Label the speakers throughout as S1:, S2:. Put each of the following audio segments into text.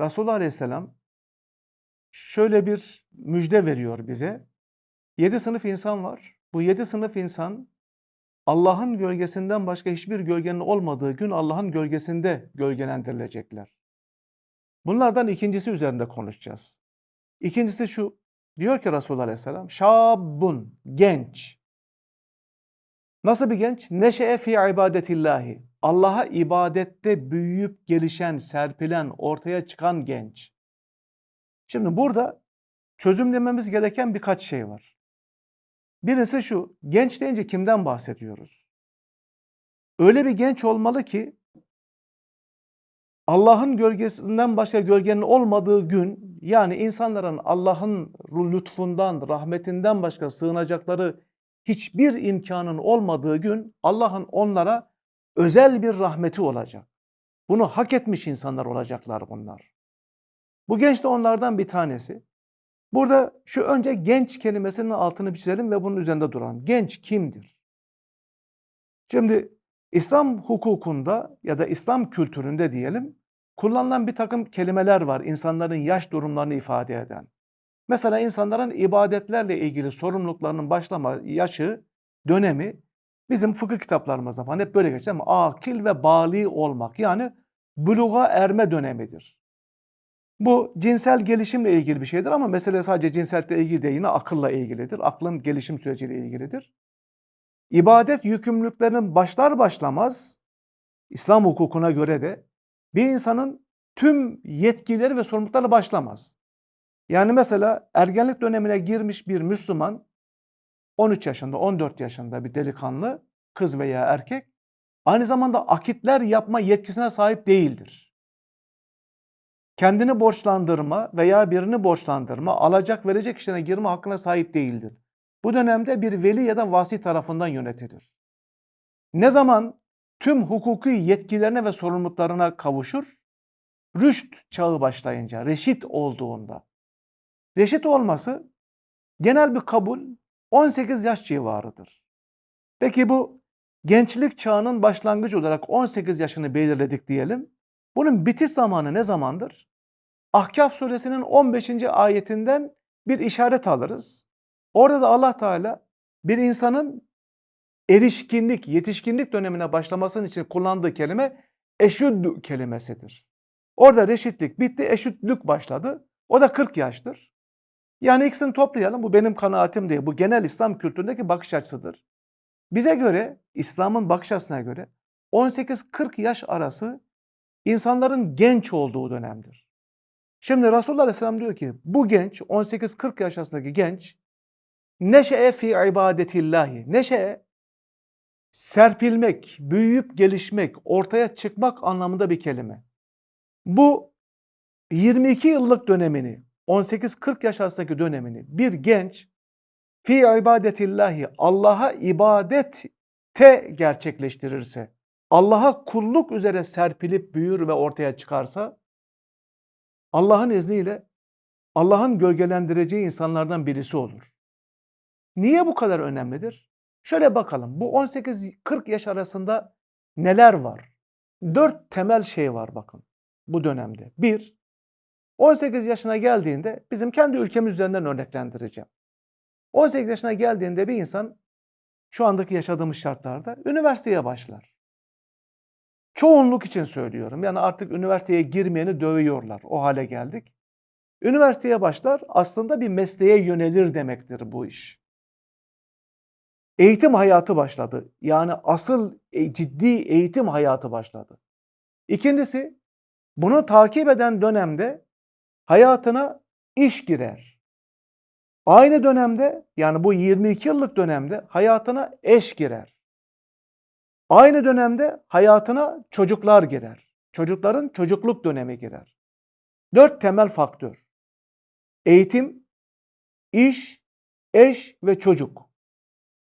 S1: Resulullah Aleyhisselam şöyle bir müjde veriyor bize. Yedi sınıf insan var. Bu yedi sınıf insan Allah'ın gölgesinden başka hiçbir gölgenin olmadığı gün Allah'ın gölgesinde gölgelendirilecekler. Bunlardan ikincisi üzerinde konuşacağız. İkincisi şu. Diyor ki Resulullah Aleyhisselam, şabun, genç. Nasıl bir genç? Neşe'e fi ibadetillahi. Allah'a ibadette büyüyüp gelişen, serpilen, ortaya çıkan genç. Şimdi burada çözümlememiz gereken birkaç şey var. Birisi şu, genç deyince kimden bahsediyoruz? Öyle bir genç olmalı ki Allah'ın gölgesinden başka gölgenin olmadığı gün yani insanların Allah'ın lütfundan, rahmetinden başka sığınacakları hiçbir imkanın olmadığı gün Allah'ın onlara özel bir rahmeti olacak. Bunu hak etmiş insanlar olacaklar bunlar. Bu genç de onlardan bir tanesi. Burada şu önce genç kelimesinin altını çizelim ve bunun üzerinde duralım. Genç kimdir? Şimdi İslam hukukunda ya da İslam kültüründe diyelim kullanılan bir takım kelimeler var insanların yaş durumlarını ifade eden. Mesela insanların ibadetlerle ilgili sorumluluklarının başlama yaşı, dönemi bizim fıkıh kitaplarımızda falan hep böyle geçer ama akil ve bali olmak yani buluğa erme dönemidir. Bu cinsel gelişimle ilgili bir şeydir ama mesele sadece cinsellikle ilgili değil yine akılla ilgilidir. Aklın gelişim süreciyle ilgilidir. İbadet yükümlülüklerinin başlar başlamaz İslam hukukuna göre de bir insanın tüm yetkileri ve sorumlulukları başlamaz. Yani mesela ergenlik dönemine girmiş bir Müslüman 13 yaşında, 14 yaşında bir delikanlı, kız veya erkek aynı zamanda akitler yapma yetkisine sahip değildir. Kendini borçlandırma veya birini borçlandırma, alacak verecek işlerine girme hakkına sahip değildir. Bu dönemde bir veli ya da vasi tarafından yönetilir. Ne zaman tüm hukuki yetkilerine ve sorumluluklarına kavuşur? Rüşt çağı başlayınca, reşit olduğunda. Reşit olması genel bir kabul 18 yaş civarıdır. Peki bu gençlik çağının başlangıcı olarak 18 yaşını belirledik diyelim. Bunun bitiş zamanı ne zamandır? Ahkaf suresinin 15. ayetinden bir işaret alırız. Orada da Allah Teala bir insanın erişkinlik, yetişkinlik dönemine başlamasının için kullandığı kelime eşüddü kelimesidir. Orada reşitlik bitti, eşütlük başladı. O da 40 yaştır. Yani ikisini toplayalım. Bu benim kanaatim değil. Bu genel İslam kültüründeki bakış açısıdır. Bize göre, İslam'ın bakış açısına göre 18-40 yaş arası insanların genç olduğu dönemdir. Şimdi Resulullah Aleyhisselam diyor ki bu genç 18-40 yaş arasındaki genç neşe'e fi ibadetillahi. Neşe'e serpilmek, büyüyüp gelişmek, ortaya çıkmak anlamında bir kelime. Bu 22 yıllık dönemini 18-40 yaş arasındaki dönemini bir genç fi ibadetillahi Allah'a ibadette gerçekleştirirse, Allah'a kulluk üzere serpilip büyür ve ortaya çıkarsa Allah'ın izniyle Allah'ın gölgelendireceği insanlardan birisi olur. Niye bu kadar önemlidir? Şöyle bakalım. Bu 18-40 yaş arasında neler var? Dört temel şey var bakın bu dönemde. Bir, 18 yaşına geldiğinde bizim kendi ülkemiz üzerinden örneklendireceğim. 18 yaşına geldiğinde bir insan şu andaki yaşadığımız şartlarda üniversiteye başlar. Çoğunluk için söylüyorum. Yani artık üniversiteye girmeyeni dövüyorlar. O hale geldik. Üniversiteye başlar aslında bir mesleğe yönelir demektir bu iş. Eğitim hayatı başladı. Yani asıl e, ciddi eğitim hayatı başladı. İkincisi bunu takip eden dönemde hayatına iş girer. Aynı dönemde yani bu 22 yıllık dönemde hayatına eş girer. Aynı dönemde hayatına çocuklar girer. Çocukların çocukluk dönemi girer. Dört temel faktör. Eğitim, iş, eş ve çocuk.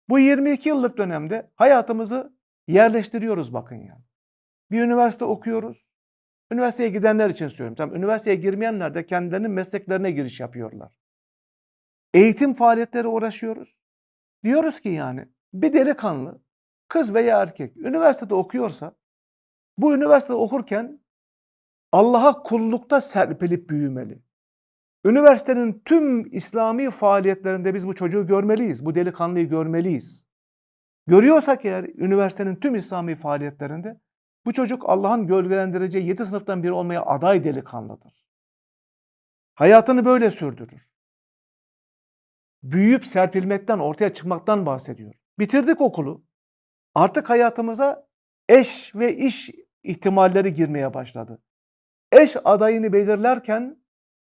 S1: Bu 22 yıllık dönemde hayatımızı yerleştiriyoruz bakın yani. Bir üniversite okuyoruz. Üniversiteye gidenler için söylüyorum. Tamam, üniversiteye girmeyenler de kendilerinin mesleklerine giriş yapıyorlar. Eğitim faaliyetleri uğraşıyoruz. Diyoruz ki yani bir delikanlı, kız veya erkek üniversitede okuyorsa bu üniversitede okurken Allah'a kullukta serpilip büyümeli. Üniversitenin tüm İslami faaliyetlerinde biz bu çocuğu görmeliyiz, bu delikanlıyı görmeliyiz. Görüyorsak eğer üniversitenin tüm İslami faaliyetlerinde bu çocuk Allah'ın gölgelendireceği 7 sınıftan biri olmaya aday delikanlıdır. Hayatını böyle sürdürür. Büyüyüp serpilmekten, ortaya çıkmaktan bahsediyor. Bitirdik okulu. Artık hayatımıza eş ve iş ihtimalleri girmeye başladı. Eş adayını belirlerken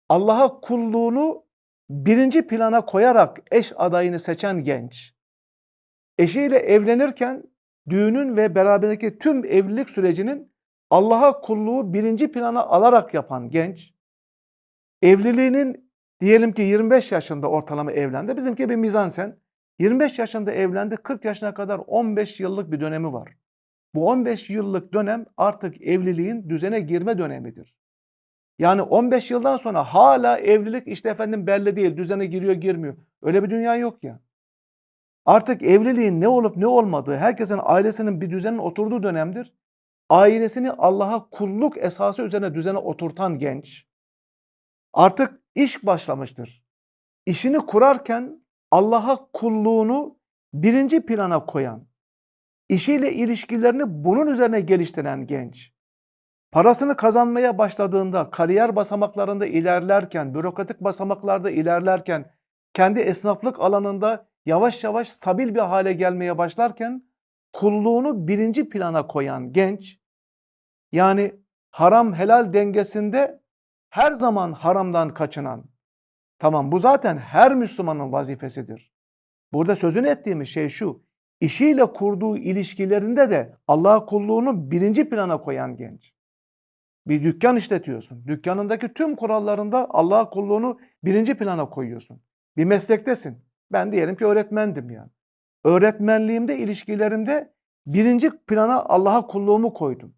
S1: Allah'a kulluğunu birinci plana koyarak eş adayını seçen genç. Eşiyle evlenirken düğünün ve beraberindeki tüm evlilik sürecinin Allah'a kulluğu birinci plana alarak yapan genç. Evliliğinin diyelim ki 25 yaşında ortalama evlendi. Bizimki bir mizansen. 25 yaşında evlendi, 40 yaşına kadar 15 yıllık bir dönemi var. Bu 15 yıllık dönem artık evliliğin düzene girme dönemidir. Yani 15 yıldan sonra hala evlilik işte efendim belli değil, düzene giriyor girmiyor. Öyle bir dünya yok ya. Artık evliliğin ne olup ne olmadığı, herkesin ailesinin bir düzenin oturduğu dönemdir. Ailesini Allah'a kulluk esası üzerine düzene oturtan genç. Artık iş başlamıştır. İşini kurarken Allah'a kulluğunu birinci plana koyan, işiyle ilişkilerini bunun üzerine geliştiren genç. Parasını kazanmaya başladığında, kariyer basamaklarında ilerlerken, bürokratik basamaklarda ilerlerken, kendi esnaflık alanında yavaş yavaş stabil bir hale gelmeye başlarken, kulluğunu birinci plana koyan genç, yani haram helal dengesinde her zaman haramdan kaçınan, tamam bu zaten her Müslümanın vazifesidir. Burada sözünü ettiğimiz şey şu, işiyle kurduğu ilişkilerinde de Allah'a kulluğunu birinci plana koyan genç. Bir dükkan işletiyorsun. Dükkanındaki tüm kurallarında Allah'a kulluğunu birinci plana koyuyorsun. Bir meslektesin. Ben diyelim ki öğretmendim yani. Öğretmenliğimde, ilişkilerimde birinci plana Allah'a kulluğumu koydum.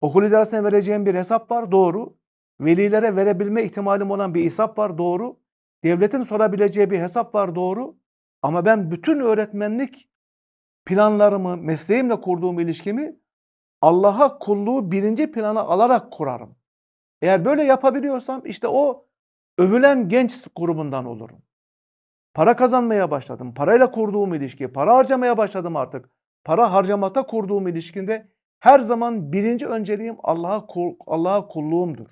S1: Okul idaresine vereceğim bir hesap var, doğru. Velilere verebilme ihtimalim olan bir hesap var, doğru. Devletin sorabileceği bir hesap var, doğru. Ama ben bütün öğretmenlik planlarımı, mesleğimle kurduğum ilişkimi Allah'a kulluğu birinci plana alarak kurarım. Eğer böyle yapabiliyorsam işte o övülen genç grubundan olurum. Para kazanmaya başladım. Parayla kurduğum ilişki, para harcamaya başladım artık. Para harcamata kurduğum ilişkinde her zaman birinci önceliğim Allah'a Allah'a kulluğumdur.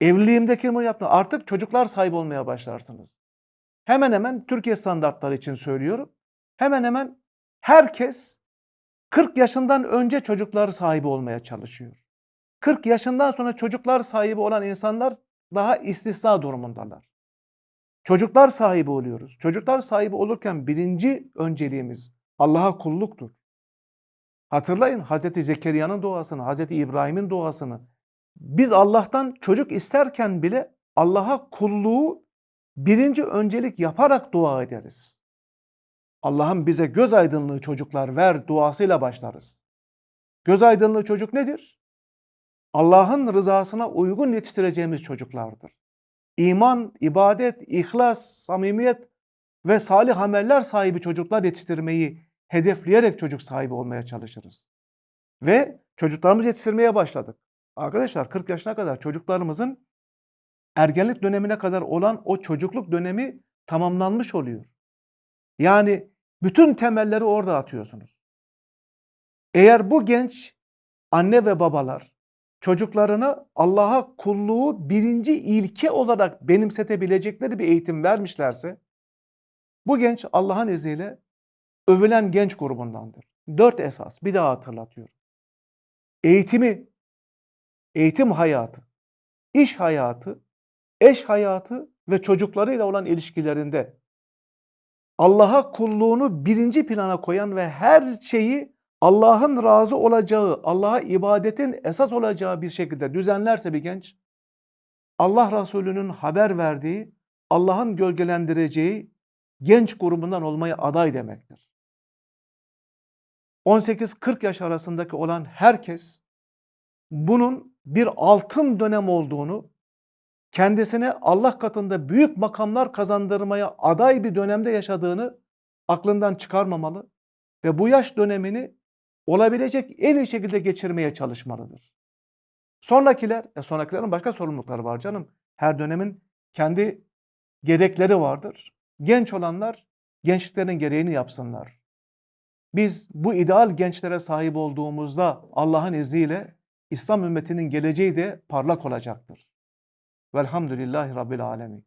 S1: Evliliğimdeki mi yaptım? Artık çocuklar sahibi olmaya başlarsınız. Hemen hemen Türkiye standartları için söylüyorum. Hemen hemen herkes 40 yaşından önce çocuklar sahibi olmaya çalışıyor. 40 yaşından sonra çocuklar sahibi olan insanlar daha istisna durumundalar. Çocuklar sahibi oluyoruz. Çocuklar sahibi olurken birinci önceliğimiz Allah'a kulluktur. Hatırlayın Hazreti Zekeriya'nın duasını, Hazreti İbrahim'in duasını. Biz Allah'tan çocuk isterken bile Allah'a kulluğu birinci öncelik yaparak dua ederiz. Allah'ım bize göz aydınlığı çocuklar ver duasıyla başlarız. Göz aydınlığı çocuk nedir? Allah'ın rızasına uygun yetiştireceğimiz çocuklardır. İman, ibadet, ihlas, samimiyet ve salih ameller sahibi çocuklar yetiştirmeyi hedefleyerek çocuk sahibi olmaya çalışırız. Ve çocuklarımızı yetiştirmeye başladık. Arkadaşlar 40 yaşına kadar çocuklarımızın ergenlik dönemine kadar olan o çocukluk dönemi tamamlanmış oluyor. Yani bütün temelleri orada atıyorsunuz. Eğer bu genç anne ve babalar çocuklarına Allah'a kulluğu birinci ilke olarak benimsetebilecekleri bir eğitim vermişlerse bu genç Allah'ın izniyle övülen genç grubundandır. Dört esas bir daha hatırlatıyorum. Eğitimi, eğitim hayatı, iş hayatı, eş hayatı ve çocuklarıyla olan ilişkilerinde Allah'a kulluğunu birinci plana koyan ve her şeyi Allah'ın razı olacağı, Allah'a ibadetin esas olacağı bir şekilde düzenlerse bir genç, Allah Resulü'nün haber verdiği, Allah'ın gölgelendireceği genç grubundan olmaya aday demektir. 18-40 yaş arasındaki olan herkes bunun bir altın dönem olduğunu, kendisine Allah katında büyük makamlar kazandırmaya aday bir dönemde yaşadığını aklından çıkarmamalı ve bu yaş dönemini olabilecek en iyi şekilde geçirmeye çalışmalıdır. Sonrakiler, e sonrakilerin başka sorumlulukları var canım. Her dönemin kendi gerekleri vardır. Genç olanlar gençliklerin gereğini yapsınlar. Biz bu ideal gençlere sahip olduğumuzda Allah'ın izniyle İslam ümmetinin geleceği de parlak olacaktır. Velhamdülillahi Rabbil Alemin.